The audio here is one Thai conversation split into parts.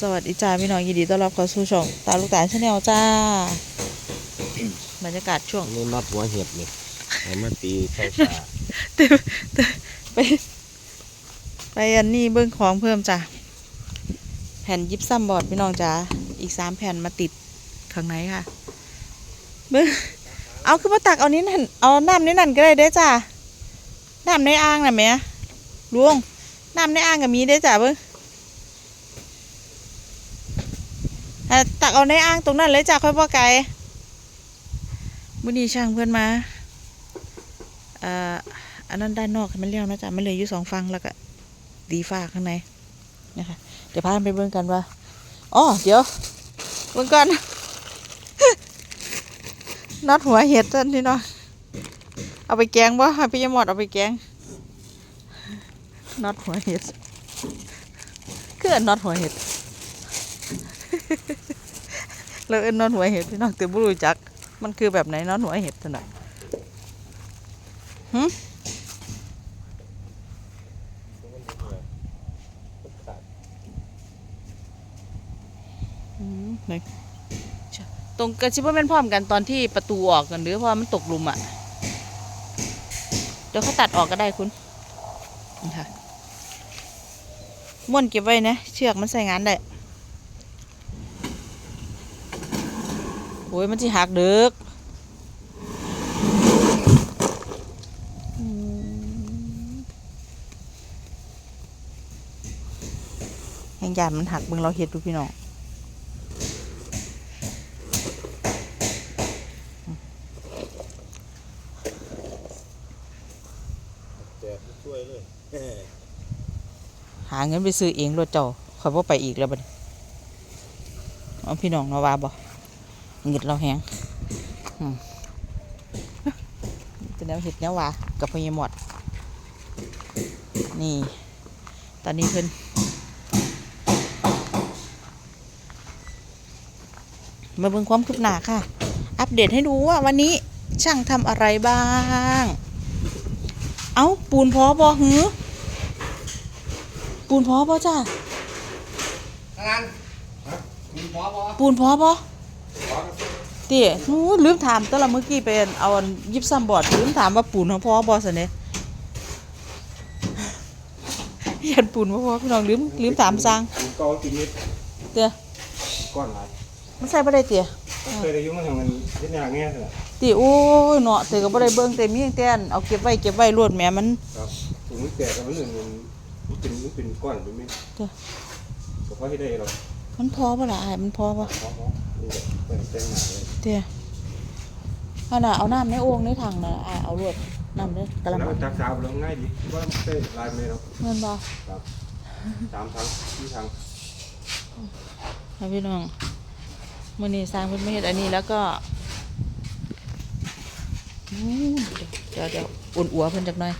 สวัสดีจ้าพี่น้องยินดีต้อนรับเข้าสู่ช่องตาลูกตาลชาแนลจ้า บรรยากาศช่วงนี่น็อตหัวเห็บนี่เอามาตีใส่ฝาไป ไปอันนี้เบิ้งของเพิ่มจ้ะแผ่นยิบซ้ำบอร์ดพี่น้องจ้าอีกสามแผ่นมาติดข้างในค่ะเบิ้งเอาคือมาตักเอานี้นั่นเอาน้ำนี้นั่นก็ได้เด้อจ้าน้ำในอ่างน่ะแหม่ลุงน้ำในอ่างก็มีเด้อจ้าเบิ้งอะ ตักเอาในอ่างตรงนั้นเลยจ้าค่อยพ่อไก่มื้อนี้ช่างเพื่อนมาเอ่ออันนั้นด้านนอกมันเลี้ยวนะจ๊ะมันเลือยู่สองฟังแล้วก็ดีฟ้าข้างในนะคะเดี๋ยวพาไปเบิ่งกันว่าอ๋อเดี๋ยวเบิ่งก่อนน็อตหัวเห็ดท่านพี่นอเอาไปแกงบ่พี่ยมอดเอาไปแกงน็อตหัวเห็ดคือนน็อตหัวเห็ด เราเอ็นน็อตหัวเห็ดพี่น้องแต่บ่รู้จัก มันคือแบบไหนน็อตหัวเห็ดท่านน่ะหึอืมไหนชะตรงกระชิบว่าเป็นพร้อมกันตอนที่ประตูออกกันหรือเพราะว่ามันตกหลุมอะ เดี๋ยวเขาตัดออกก็ได้คุณนี่ค่ะม้วนเก็บไว้นะ เชือกมันใส่งานได้ โอ้ยมันจะหักเดึกอืมแหงยานมันหักเบิ่งเราเห็ดดูพี่น้องแจกช่วยเลยหาเงินไปซื้อเองรถเจ้าข่อยบ่ไปอีกแล้วบัดนี้เอาพี่น้องเนาะว่าบ่ เงิดเราแฮงอืมเป็นแนวเห็ดแนวว่ากับพญหมด นี่ ตอนนี้เพิ่นมาเบิ่งความคืบหน้าค่ะ อัปเดตให้ดูว่าวันนี้ช่างทำอะไรบ้าง เอาปูนพอบ่หือ ปูนพอป่ะจ้าทางมีพอพอปูนพอป่ะพอเตี๋ยนู้ลืมถามตอนละเมื่อกี้เป็นเอาอันยิบซ้ำบอดลืมถามว่าปูนพอป่ะสิเนี่ยยันปูนบ่พอพี่น้องลืมลืมถามสั่งมีเกากินนิดเตี๋ยก้อนหลายมันใส่บ่ได้เตี๋ยเคยได้ยุ่งมันทำมันเฮ็ดยากแง่เถอะเตี๋ยโอ้ยเนาะเตี๋ยก็บ่ได้เบิ่งเต็มมีแต่แต่อันเอาเก็บไว้เก็บไว้รวดแหม่มันครับถุงมือแตกกับมันหนึ่งมันมันเป็นมันเป็นก้อนเป็นไม่เดี๋ยวก็พอให้ได้หรอกมันพอป่ะล่ะอ้ายมันพอป่ะพอพอนี่แหละ เป็นแจ้งหนาเลยเตี๋ยอันน่ะเอาน้ำในโอ่งในถังน่ะอ้ายเอารวดน้ำเด้อกะละแล้วมังจักสาวแล้วง่ายดีว่ามันได้ลายไม่หรอกเงินบ่ครับสามทางที่ทางค่ะพี่น้องมื่อนี้สร้างเพิ่นไม่เฮ็ดอันนี้แล้วก็อู้เดี๋ยวเดี๋ยวอุ่นอัวเพิ่นจักหน่อย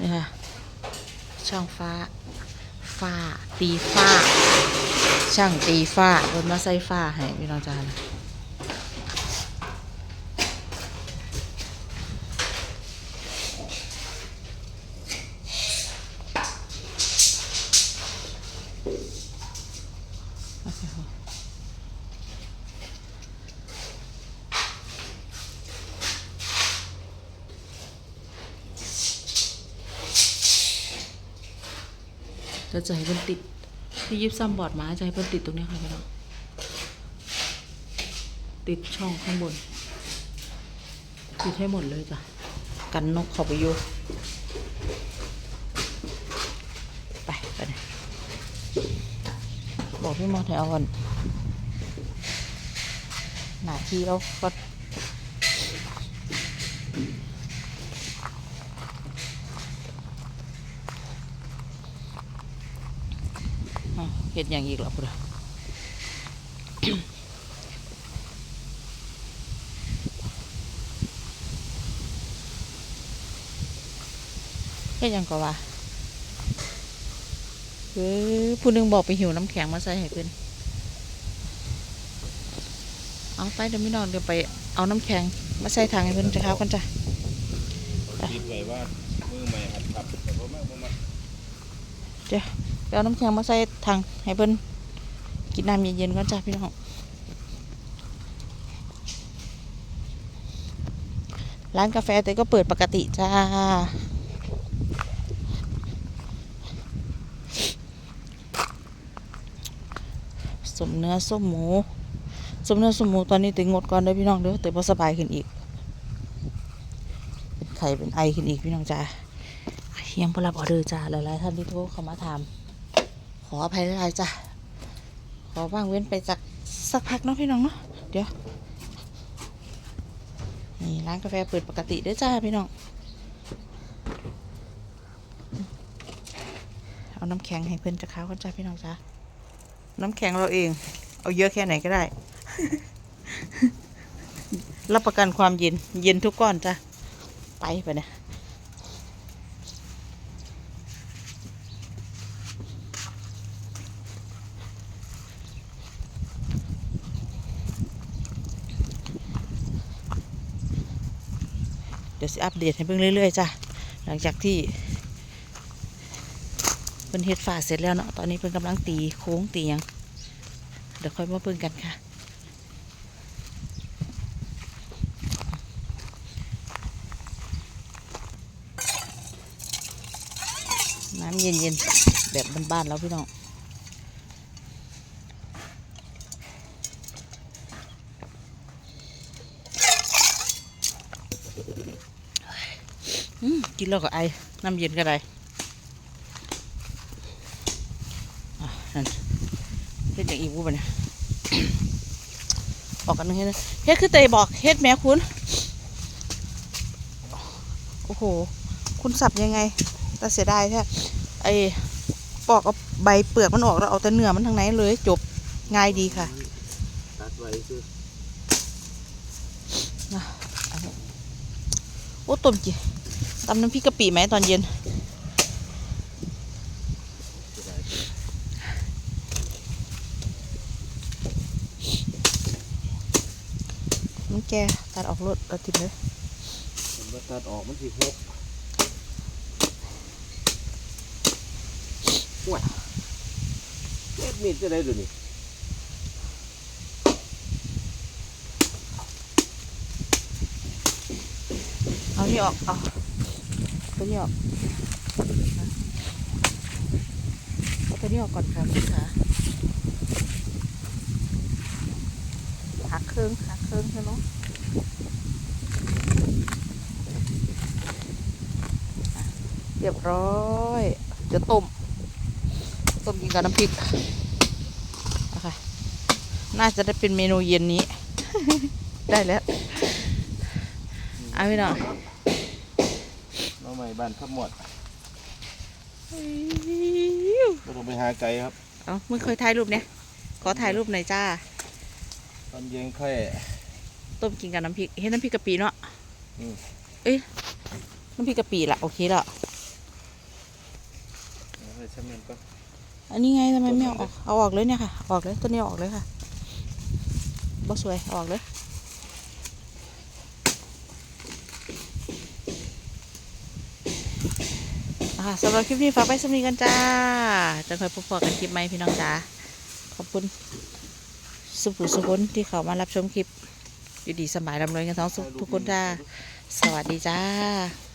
นี่ค่ะช่างฟ้าฟ้าตีฟ้า ช่างตีฟ้าเพิ่นมาใส่ฟ้าให้พี่น้องจ้านะเราจะให้เพิ่นติด ที่ยิบซ้ำบอร์ดมาจะให้เพิ่นติดตรงนี้ค่ะพี่น้องติดช่องข้างบน ติดให้หมดเลยจ้ะ กันนกเข้าไปอยู่ไปไปเลยบอกพี่มอสให้เอาก่อนหน้าที่เราก็ อ้าว เห็ดอย่างอีกแล้วพุ่นน่ะเฮ็ดหยังก็ว่าเออผู้หนึงบอกไปหิวน้ำแข็งมาใส่ให้เพิ่นเอาไปเดี๋ยวพี่น้องเดี๋ยวไปเอาน้ำแข็งมาใส่ถังให้เพิ่นจะเข้ากันจ้ะคิดไว้ว่ามือใหม่หัดขับแต่ว่าไม่มาเดี๋ยวไปเอาน้ำแข็งมาใส่ถังให้เพิ่นกินน้ำเย็นๆก่อนจ้ะพี่น้องร้านกาแฟแต่ก็เปิดปกติจ้า สมเนื้อส้มหมู สมเนื้อส้มหมูตอนนี้ติงดก่อนเด้อพี่น้องเด้อแต่พอสบายขึ้นอีก เป็นไข้เป็นไอขึ้นอีกพี่น้องจ้ายังบ่รับออเดอร์จ้าหลายๆท่านที่โทรเข้ามาถาม ขออภัยหลายจ้าขอว่างเว้นไปจากสักพักเนาะพี่น้องเนาะ เดี๋ยว นี่ร้านกาแฟเปิดปกติด้อจ้าพี่น้อง เอาน้ำแข็งให้เพื่อนจะค้าวกันจ้าพี่น้องจ้าน้ำแข็งเราเอง เอาเยอะแค่ไหนก็ได้ รับประกันความเย็น เย็นทุกก้อนจ้ะ ไปไปเนี่ย เดี๋ยวสิอัปเดตให้เพิ่งเรื่อยๆจ้ะหลังจากที่เพิ่นเฮ็ดฝาเสร็จแล้วเนาะตอนนี้เพิ่นกำลังตีโค้งตียังเดี๋ยวค่อยมาเพิ่งกันค่ะน้ำเย็นๆแบบบ้านๆแล้วพี่น้อง อืม กินแล้วก็ไอน้ำเย็นก็ได้อะนั่นเฮ็ดอย่างอีกวู้ปะเนี่ยบอกกันหนึงเฮ็ดนะเฮ็ดคือเตยบอกเฮ็ดแหม่คุณ โอ้โห คุณสับยังไง แต่เสียดายแท้ไอ้ปอกเอาใบเปลือกมันออกแล้วเอาแต่เนื้อมันทั้งไหนเลยจบง่ายดีค่ะตัดไว้คืออันนี้โอ้ต้มจี ตำน้ำพริกกะปิไหมตอนเย็น มันแกตัดออกรถเอาทิมเลยผมว่าตัดออกมันสิหกว้าเอ็ดมีดจะได้ดูนี่เอานี่ออกเอา ตัวนี้ออกเอาตัวนี้ออกก่อนค่ะคุณขาหักเครื่องหักเครื่องใช่ไหมเรียบร้อยเดี๋ยวต้ม ต้มกินกับน้ำพริกเอาค่ะน่าจะได้เป็นเมนูเย็นนี้ ได้แล้ว เอาพี่น้อง น้องใหม่บ้านขับหมดก็ต้องไปหาไก่ครับ เอามึงเคยถ่ายรูปเนี่ยขอถ่ายรูปหน่อยจ้า ตอนเย็นค่อยต้มกินกับน้ำพริกเห็นน้ำพริกกะปิเนาะอืม เอ้ยน้ำพริกกะปิละโอเคละเอาไปชั้นนั้นก็อันนี้ไงทำไมไม่เอาออกเอาออกเลยเนี่ยค่ะออกเลยตัวนี้เอาออกเลยค่ะบ่สวยเอาออกเลย อะคะสำหรับคลิปนี้ฝากไว้สำนีกันจ้าจะคอยพบกันคลิปไหมพี่น้องจ้าขอบคุณสุภุสุคนที่เขามารับชมคลิป อยู่ดีสบายดำรวยกันทั้งสุขทุกคนจ้า สวัสดีจ้า